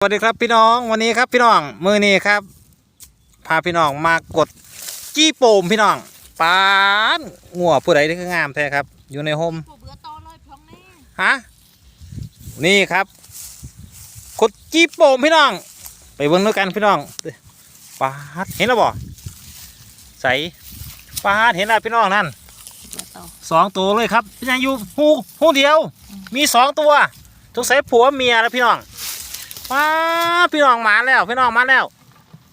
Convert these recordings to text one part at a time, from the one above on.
สวัสดีครับพี่น้องวันนี้ครับพี่น้องมือนี้ครับ พาพี่น้องมากดจี้โป่มพี่น้องปานงัวผู้ใดที่คืองามแท้ครับ อยู่ในโฮมผู้เบื่อโตเลยพร้องแน่ฮะนี่ครับกดจี้โป่มพี่น้อง ไปเบิ่งด้วยกันพี่น้องปาดเห็นแล้วบ่ใสปาดเห็นแล้วพี่น้องนั่นเบื่อโตสองตัวเลยครับยังอยู่หูหูเดียว มีสองตัวทุกสายผัวเมียแล้วพี่น้อง ป้าพี่น้องมาแล้ว พี่น้องมาแล้ว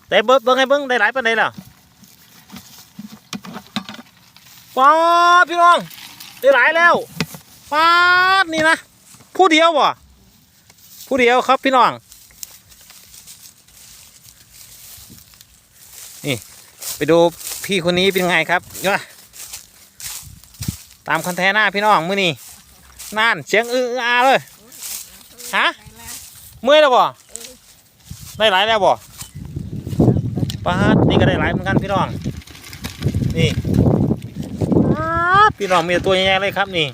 แต่เบิ้งเบิ้งให้เบิ้งได้หลายปานใดแล้วป้าดพี่น้องได้หลายแล้วป้าดนี่นะผู้เดียวบ่ผู้เดียวครับพี่น้องนี่ไปดูพี่คนนี้เป็นไงครับเนี่ยตามคอนเทนเนอร์พี่น้องมื้อนี้นั่นเสียงอื้ออื้ออาเลยฮะ เมื่อยแล้วบ่ได้หลายแล้วบ่ปาดนี่ก็ได้หลายเหมือนกันพี่น้อง นี่ปาดพี่น้องมีแต่ตัวใหญ่ๆเลยครับนี่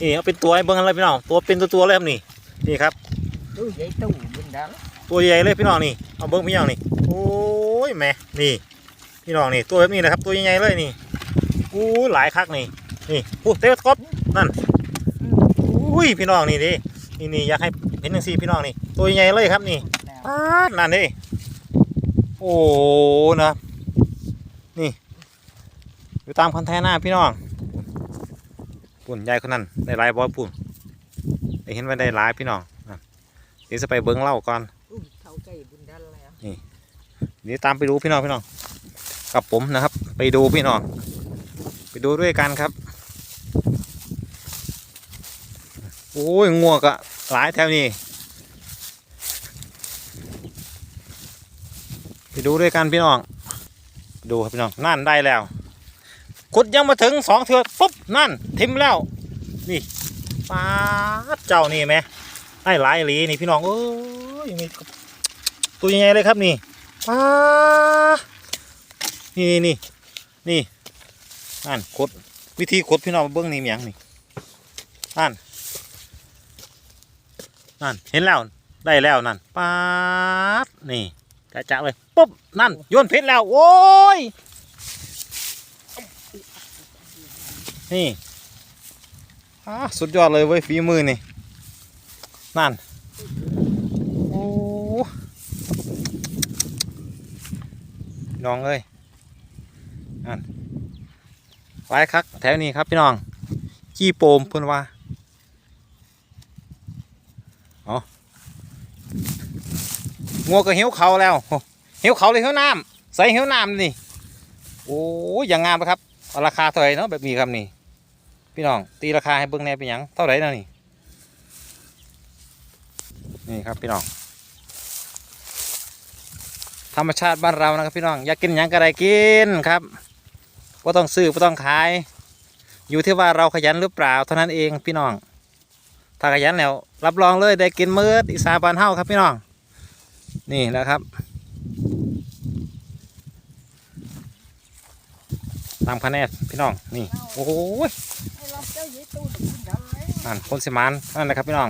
นี่เอาเป็นตัวให้เบิ่งกันเลยพี่น้อง ตัวเป็นตัวๆเลยครับนี่ นี่ครับตู้ใหญ่ตู้บุญดังตัวใหญ่เลยพี่น้องนี่ เอาเบิ้งพี่น้องนี่ โอ้ยแหม่ นี่ พี่น้องนี่ ตัวแบบนี้นะครับ ตัวใหญ่ๆเลยนี่อู้หลายคักนี่ นี่อู้เตะกบนั่นอุ้ยพี่น้องนี่ดิ นี่นี่อยากให้เห็นหนึ่งสี่พี่น้องนี่ ตัวใหญ่เลยครับนี่ปาดนั่นดิโอ้นะนี่อยู่ตามคอนเทนเนอร์พี่น้องปุ่นใหญ่คนนั้นได้หลายบอยปุ่นได้เห็นว่าได้หลายพี่น้องนั่นเดี๋ยวจะไปเบิ้งเล่าก่อนอุ้ยเข้าใกล้บุญดังแล้วเดี๋ยวตามไปดูพี่น้องพี่น้องกับผมนะครับ ไปดูพี่น้อง ไปดูด้วยกันครับ โอ้ยงัวกะหลายแถวนี้ ไปดูด้วยกันพี่น้อง ดูครับพี่น้อง นั่นได้แล้วขุดยังมาถึงสองเถือปุ๊บนั่น ทิมแล้ว นี่ปาดเจ้านี่ไหมได้หลายหลีนี่พี่น้องเอ้ยมีตัวใหญ่ๆเลยครับนี่ปานี่นี่นี่นั่นขุดวิธีขุดพี่น้องเบิ้องนี่มีหยังนี่นั่น นั่นเห็นแล้วได้แล้วนั่นปาดนี่จะจะเลยปุ๊บนั่นโยนเพชรแล้วโอ้ยนี่สุดยอดเลยเว้ยฝีมือนี่นั่นโอ้น้องเอ้ยนั่นไว้ครับแถวนี้ครับพี่น้องขี้โปมพิ่นว่า เองัวก็เหี่ยวเขาแล้วโอ้เหี่ยวเขาเลยเหี่ยวน้ำใส่เหี่ยวน้ำนี่โอ้ยอย่างงามนะครับราคาเท่าไหร่เนาะแบบนี้ครับนี่ พี่น้องตีราคาให้เบิ่งแหน่เป็นยังเท่าไหร่นะนี่นี่ครับพี่น้องธรรมชาติบ้านเรานะครับพี่น้องอยากกินยังก็ได้กินครับก็ต้องซื้อก็ต้องขาย อยู่ที่ว่าเราขยันหรือเปล่าเท่านั้นเองพี่น้อง ถ้าขยันแล้วรับรองเลยได้กินมืดอีสานบานเฮาครับพี่น้อง นี่แหละครับ ตามคะแนนพี่น้อง นี่ โอ้โหไอ้เราเจ้าใหญ่ตู้บุญดังเลยนั่นคนสิมานนั่นแหละครับพี่น้อง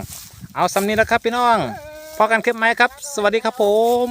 เอาสำนี้แล้วครับพี่น้องพอกันคลิปไหมครับ สวัสดีครับผม